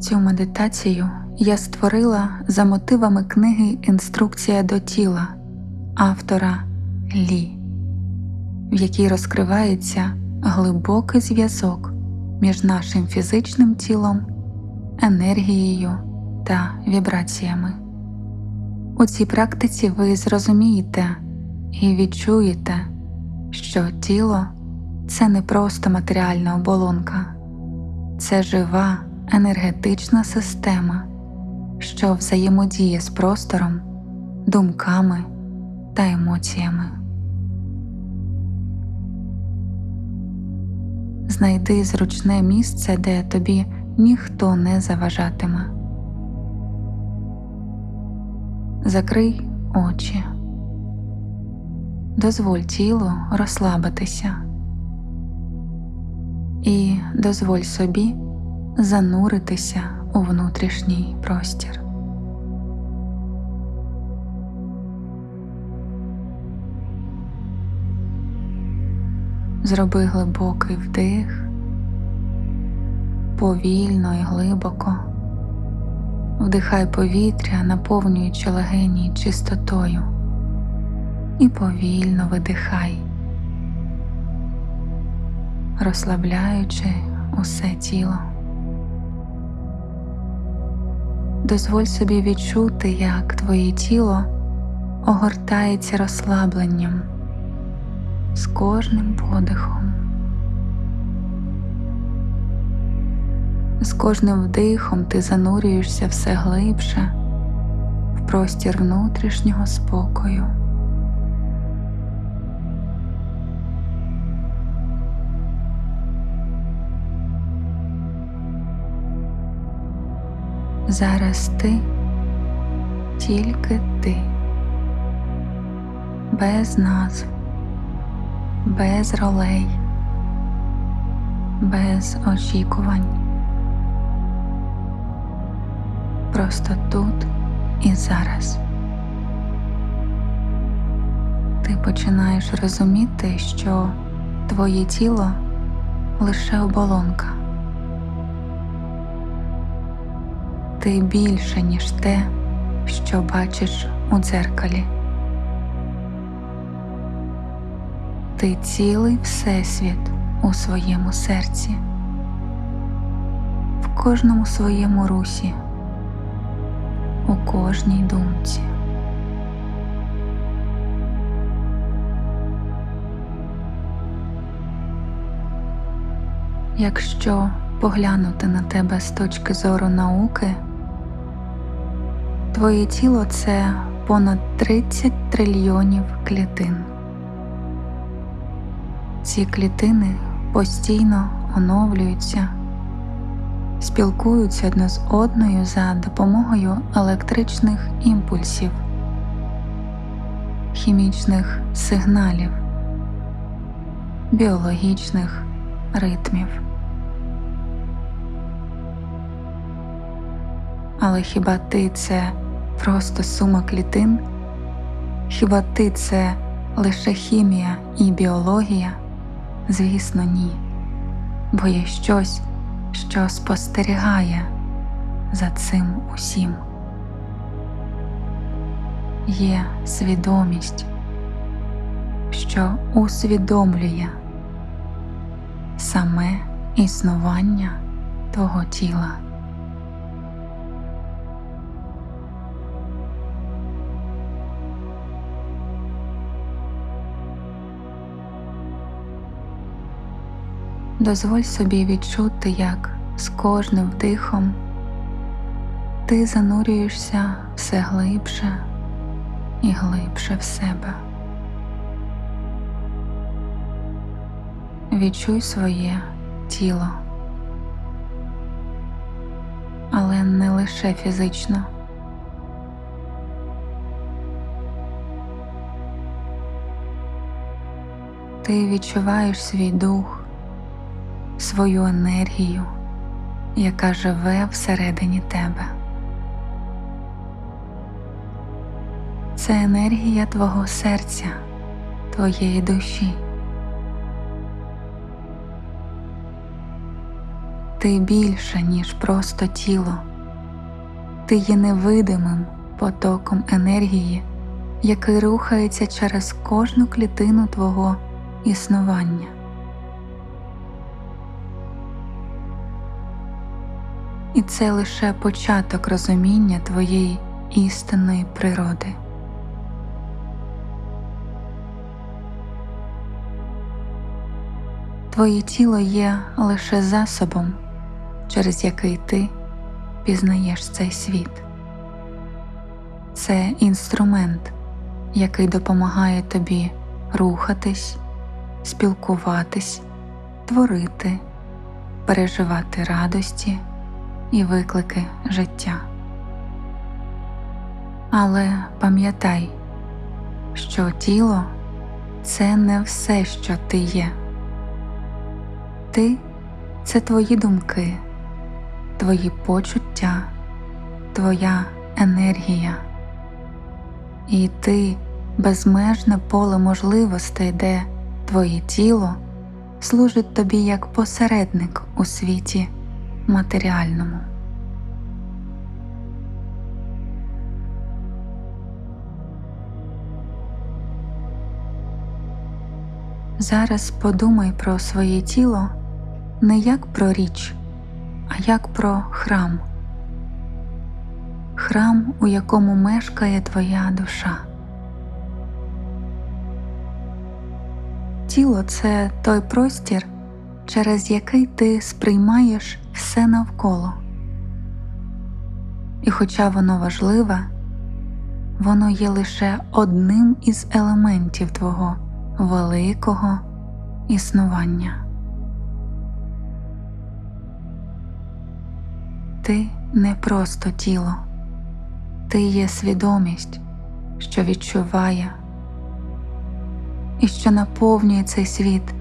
Цю медитацію я створила за мотивами книги Інструкція до тіла автора Лі, в якій розкривається глибокий зв'язок між нашим фізичним тілом, енергією та вібраціями. У цій практиці ви зрозумієте і відчуєте, що тіло це не просто матеріальна оболонка, це жива енергетична система, що взаємодіє з простором, думками та емоціями. Знайди зручне місце, де тобі ніхто не заважатиме. Закрий очі, дозволь тілу розслабитися і дозволь собі зануритися у внутрішній простір. Зроби глибокий вдих, повільно і глибоко. Вдихай повітря, наповнюючи легені чистотою, і повільно видихай, розслабляючи усе тіло. Дозволь собі відчути, як твоє тіло огортається розслабленням з кожним подихом. З кожним вдихом ти занурюєшся все глибше в простір внутрішнього спокою. Зараз ти тільки ти, без назв, без ролей, без очікувань. Просто тут і зараз. Ти починаєш розуміти, що твоє тіло лише оболонка. Ти більше, ніж те, що бачиш у дзеркалі. Ти цілий Всесвіт у своєму серці, в кожному своєму русі, у кожній думці. Якщо поглянути на тебе з точки зору науки, твоє тіло це понад 30 трильйонів клітин. Ці клітини постійно оновлюються, спілкуються одне з одною за допомогою електричних імпульсів, хімічних сигналів, біологічних ритмів. Але хіба ти це просто сума клітин? Хіба ти це лише хімія і біологія? Звісно, ні, бо є щось, що спостерігає за цим усім. Є свідомість, що усвідомлює саме існування того тіла. Дозволь собі відчути, як з кожним вдихом ти занурюєшся все глибше і глибше в себе. Відчуй своє тіло, але не лише фізично. Ти відчуваєш свій дух свою енергію, яка живе всередині тебе. Це енергія твого серця, твоєї душі. Ти більше, ніж просто тіло, ти є невидимим потоком енергії, який рухається через кожну клітину твого існування. І це лише початок розуміння твоєї істинної природи. Твоє тіло є лише засобом, через який ти пізнаєш цей світ. Це інструмент, який допомагає тобі рухатись, спілкуватись, творити, переживати радості і виклики життя. Але пам'ятай, що тіло це не все, що ти є. Ти це твої думки, твої почуття, твоя енергія, і ти безмежне поле можливостей, де твоє тіло служить тобі як посередник у світі матеріальному. Зараз подумай про своє тіло не як про річ, а як про храм, храм, у якому мешкає твоя душа. Тіло це той простір, через який ти сприймаєш все навколо. І хоча воно важливе, воно є лише одним із елементів твого великого існування. Ти не просто тіло, ти є свідомість, що відчуває і що наповнює цей світ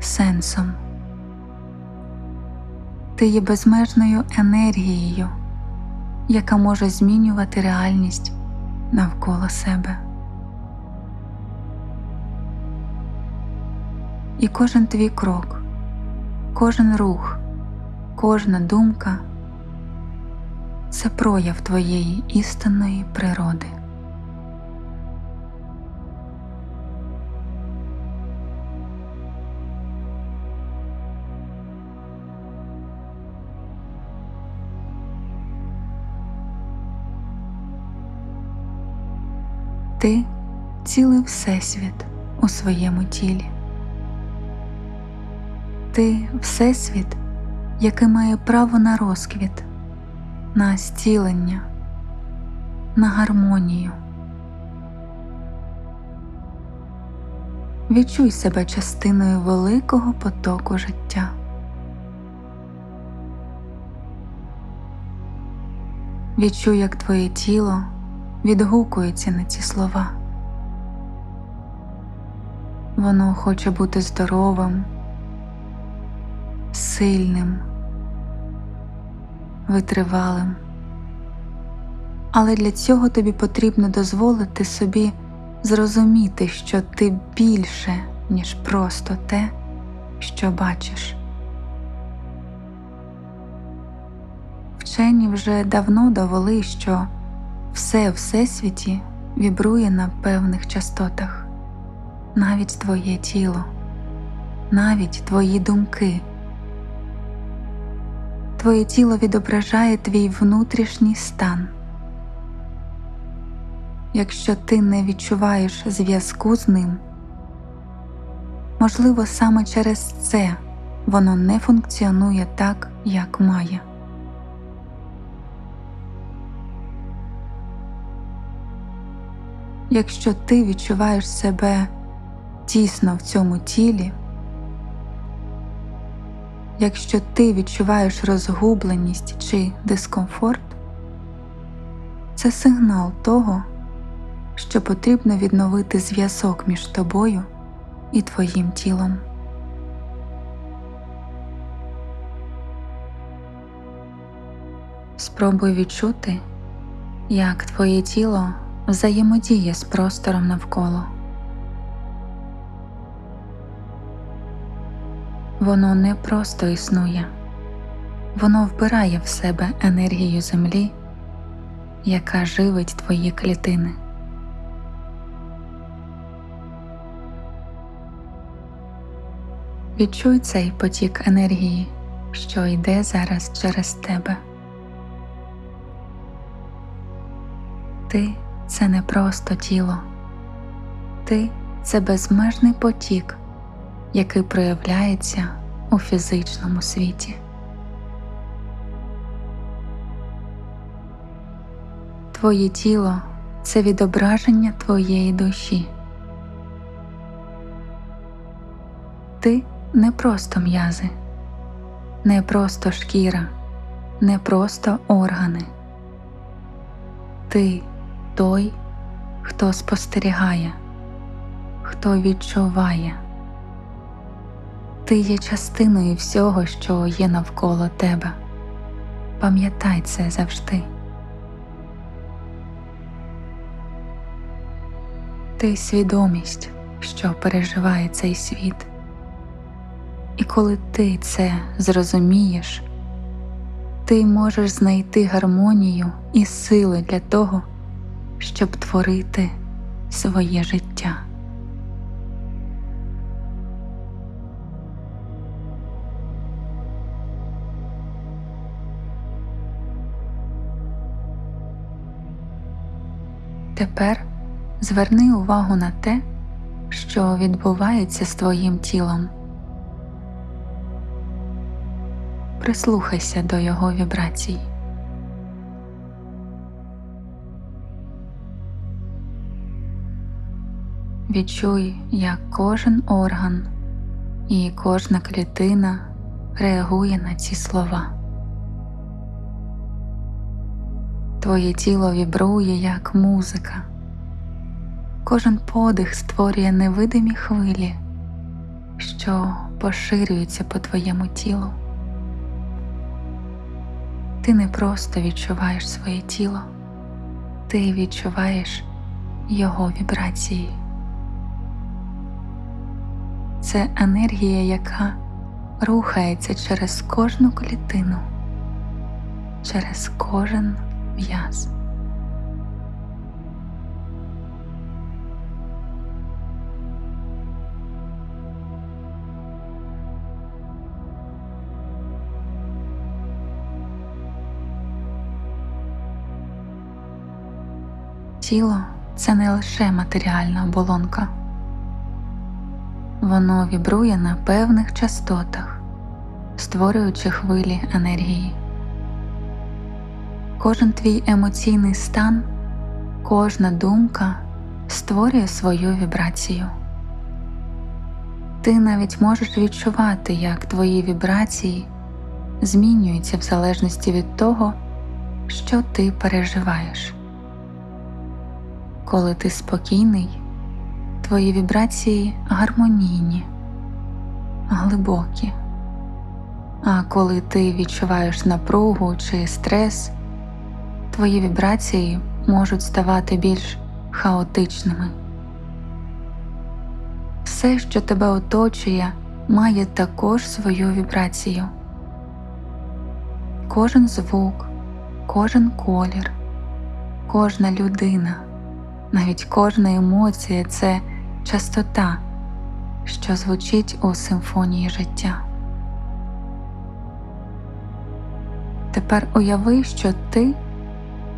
сенсом. Ти є безмежною енергією, яка може змінювати реальність навколо себе. І кожен твій крок, кожен рух, кожна думка це прояв твоєї істинної природи. Ти цілий всесвіт у своєму тілі. Ти всесвіт, який має право на розквіт, на зцілення, на гармонію. Відчуй себе частиною великого потоку життя. Відчуй, як твоє тіло відгукується на ці слова. Воно хоче бути здоровим, сильним, витривалим. Але для цього тобі потрібно дозволити собі зрозуміти, що ти більше, ніж просто те, що бачиш. Вчені вже давно довели, що все всесвіті вібрує на певних частотах, навіть твоє тіло, навіть твої думки. Твоє тіло відображає твій внутрішній стан. Якщо ти не відчуваєш зв'язку з ним, можливо, саме через це воно не функціонує так, як має. Якщо ти відчуваєш себе тісно в цьому тілі, якщо ти відчуваєш розгубленість чи дискомфорт, це сигнал того, що потрібно відновити зв'язок між тобою і твоїм тілом. Спробуй відчути, як твоє тіло взаємодіє з простором навколо. Воно не просто існує, воно вбирає в себе енергію землі, яка живить твої клітини. Відчуй цей потік енергії, що йде зараз через тебе. Ти це не просто тіло, ти це безмежний потік, який проявляється у фізичному світі. Твоє тіло це відображення твоєї душі. Ти не просто м'язи, не просто шкіра, не просто органи. Ти той, хто спостерігає, хто відчуває. Ти є частиною всього, що є навколо тебе. Пам'ятай це завжди. Ти свідомість, що переживає цей світ. І коли ти це зрозумієш, ти можеш знайти гармонію і сили для того, щоб творити своє життя. Тепер зверни увагу на те, що відбувається з твоїм тілом. Прислухайся до його вібрацій. Відчуй, як кожен орган і кожна клітина реагує на ці слова. Твоє тіло вібрує як музика. Кожен подих створює невидимі хвилі, що поширюються по твоєму тілу. Ти не просто відчуваєш своє тіло, ти відчуваєш його вібрації. Це енергія, яка рухається через кожну клітину, через кожен м'яз. Тіло це не лише матеріальна оболонка. Воно вібрує на певних частотах, створюючи хвилі енергії. Кожен твій емоційний стан, кожна думка створює свою вібрацію. Ти навіть можеш відчувати, як твої вібрації змінюються в залежності від того, що ти переживаєш. Коли ти спокійний, твої вібрації гармонійні, глибокі. А коли ти відчуваєш напругу чи стрес, твої вібрації можуть ставати більш хаотичними. Все, що тебе оточує, має також свою вібрацію. Кожен звук, кожен колір, кожна людина, навіть кожна емоція це частота, що звучить у симфонії життя. Тепер уяви, що ти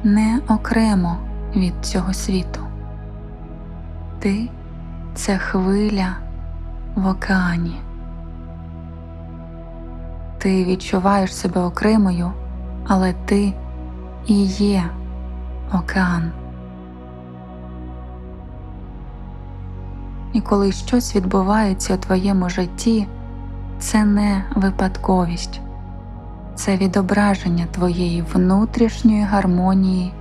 не окремо від цього світу. Ти це хвиля в океані. Ти відчуваєш себе окремою, але ти і є океан. І коли щось відбувається у твоєму житті, це не випадковість, це відображення твоєї внутрішньої гармонії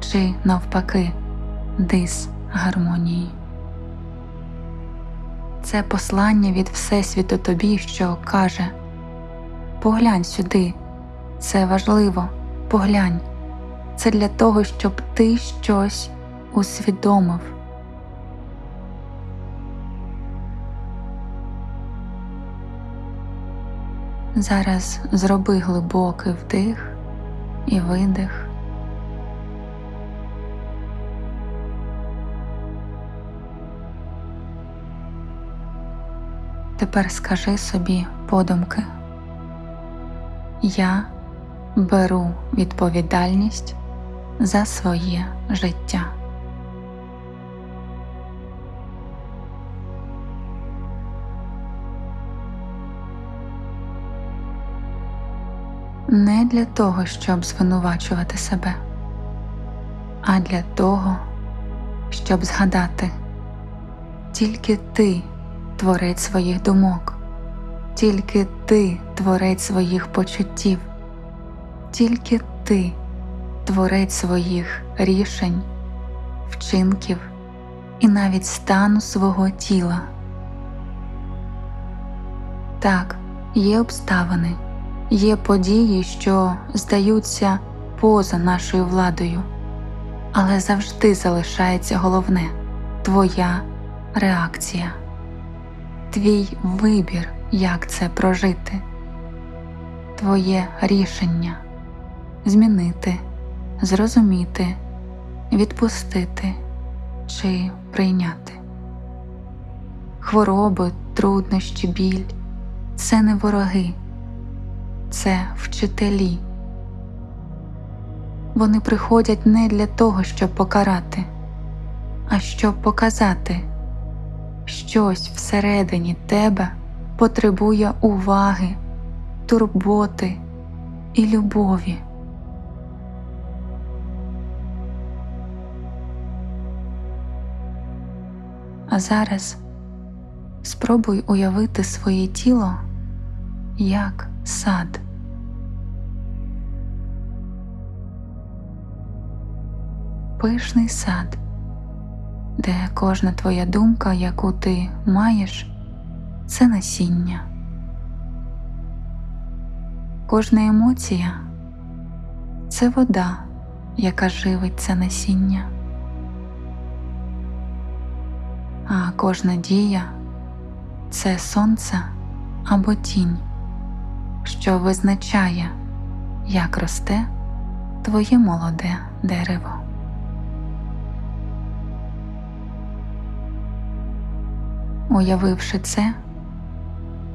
чи, навпаки, дисгармонії. Це послання від Всесвіту тобі, що каже Поглянь сюди, це важливо, поглянь, це для того, щоб ти щось усвідомив. Зараз зроби глибокий вдих і видих. Тепер скажи собі подумки. Я беру відповідальність за своє життя. Для того, щоб звинувачувати себе, а для того, щоб згадати. Тільки ти творець своїх думок, тільки ти творець своїх почуттів, тільки ти творець своїх рішень, вчинків і навіть стану свого тіла. Так, є обставини, є події, що здаються поза нашою владою, але завжди залишається головне твоя реакція. Твій вибір, як це прожити, твоє рішення змінити, зрозуміти, відпустити чи прийняти. Хвороби, труднощі, біль це не вороги, це вчителі. Вони приходять не для того, щоб покарати, а щоб показати щось всередині тебе потребує уваги, турботи і любові. А зараз спробуй уявити своє тіло як сад. Пишний сад де кожна твоя думка, яку ти маєш, це насіння. Кожна емоція це вода, яка живить це насіння. А кожна дія це сонце або тінь, що визначає, як росте твоє молоде дерево. Уявивши це,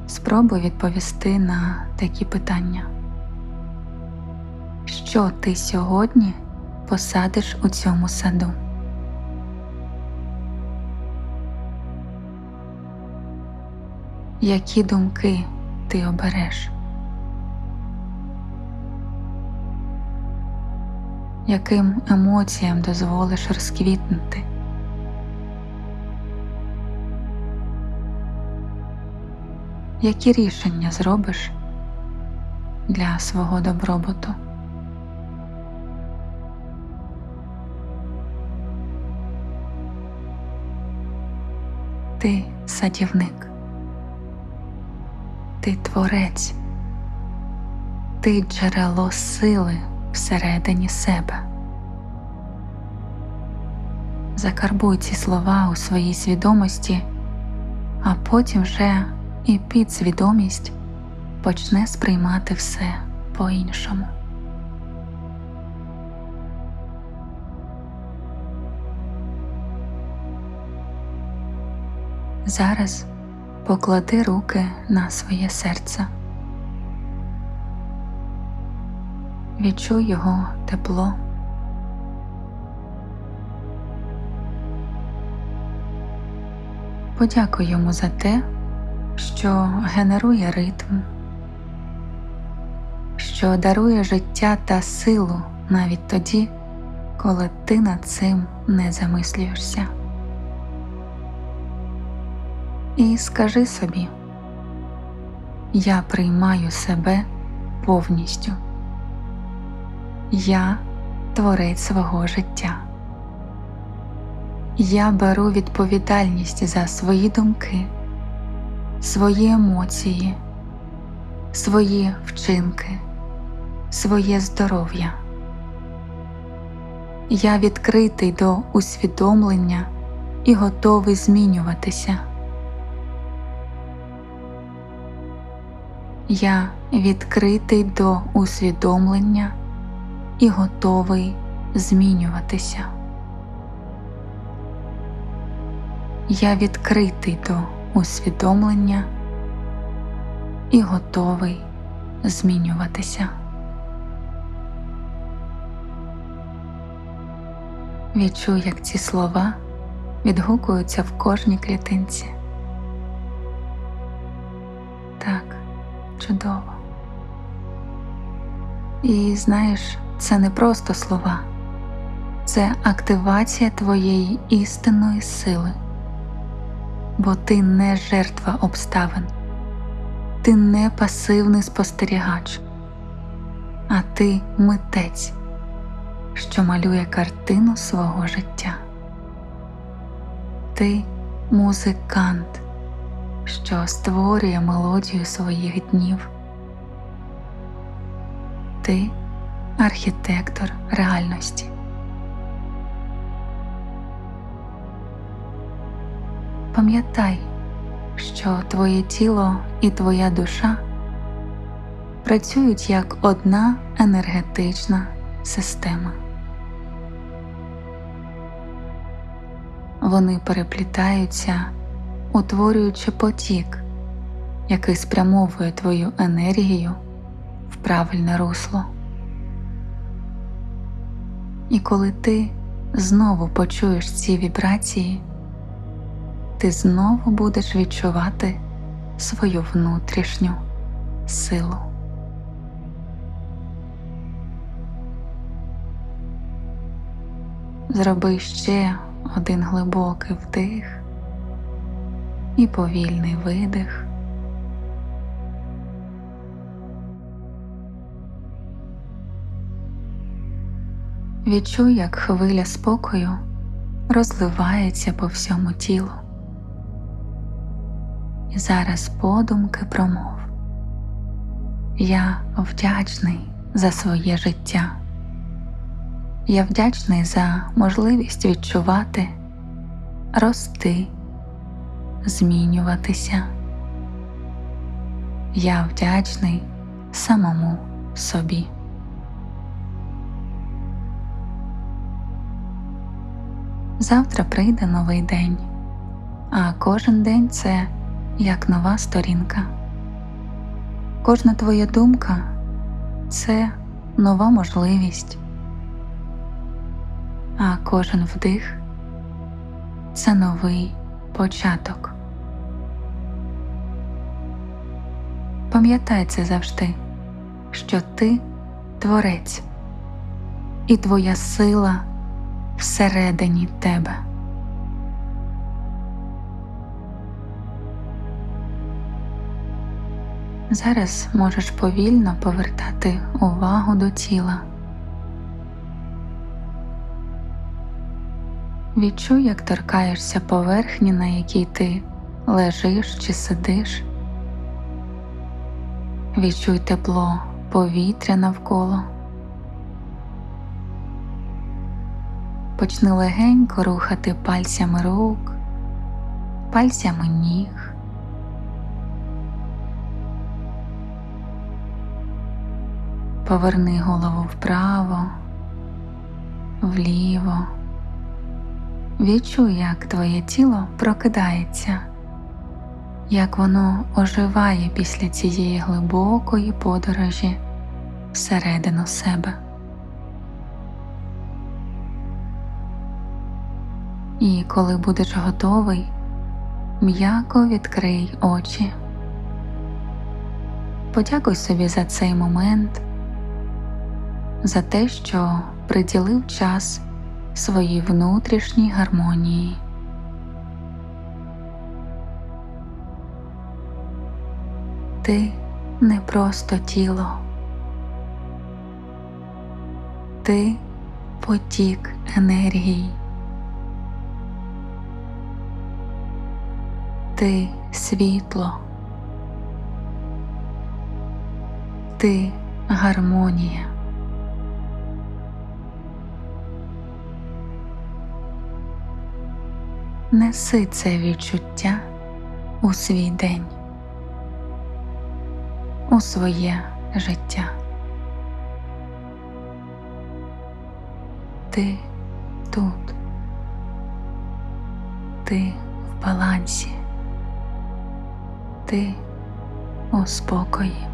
спробуй відповісти на такі питання. Що ти сьогодні посадиш у цьому саду? Які думки ти обереш? Яким емоціям дозволиш розквітнути? які рішення зробиш для свого добробуту. Ти садівник, ти творець, ти джерело сили всередині себе. Закарбуй ці слова у своїй свідомості, а потім вже і підсвідомість почне сприймати все по-іншому. Зараз поклади руки на своє серце. Відчуй його тепло. Подякуй йому за те, що генерує ритм, що дарує життя та силу навіть тоді, коли ти над цим не замислюєшся. І скажи собі, я приймаю себе повністю, я творець свого життя. Я беру відповідальність за свої думки свої емоції, свої вчинки, своє здоров'я. Я відкритий до усвідомлення і готовий змінюватися. Я відкритий до усвідомлення і готовий змінюватися. Я відкритий до усвідомлення і готовий змінюватися. Відчуй, як ці слова відгукуються в кожній клітинці. Так, чудово. І знаєш, це не просто слова, це активація твоєї істинної сили, бо ти не жертва обставин, ти не пасивний спостерігач, а ти митець, що малює картину свого життя. Ти музикант, що створює мелодію своїх днів. Ти архітектор реальності. Пам'ятай, що твоє тіло і твоя душа працюють як одна енергетична система. Вони переплітаються, утворюючи потік, який спрямовує твою енергію в правильне русло. І коли ти знову почуєш ці вібрації, ти знову будеш відчувати свою внутрішню силу. Зроби ще один глибокий вдих і повільний видих. Відчуй, як хвиля спокою розливається по всьому тілу. І зараз подумки промов. Я вдячний за своє життя. Я вдячний за можливість відчувати, рости, змінюватися. Я вдячний самому собі. Завтра прийде новий день, а кожен день це як нова сторінка. Кожна твоя думка це нова можливість, а кожен вдих це новий початок. Пам'ятай це завжди, що ти творець і твоя сила всередині тебе. Зараз можеш повільно повертати увагу до тіла. Відчуй, як торкаєшся поверхні, на якій ти лежиш чи сидиш. Відчуй тепло повітря навколо. Почни легенько рухати пальцями рук, пальцями ніг. Поверни голову вправо, вліво. Відчуй, як твоє тіло прокидається, як воно оживає після цієї глибокої подорожі всередину себе. І коли будеш готовий, м'яко відкрий очі. Подякуй собі за цей момент, за те, що приділив час своїй внутрішній гармонії. Ти не просто тіло, ти потік енергії. Ти світло, ти гармонія. Неси це відчуття у свій день. у своє життя. Ти тут, ти в балансі, ти у спокої.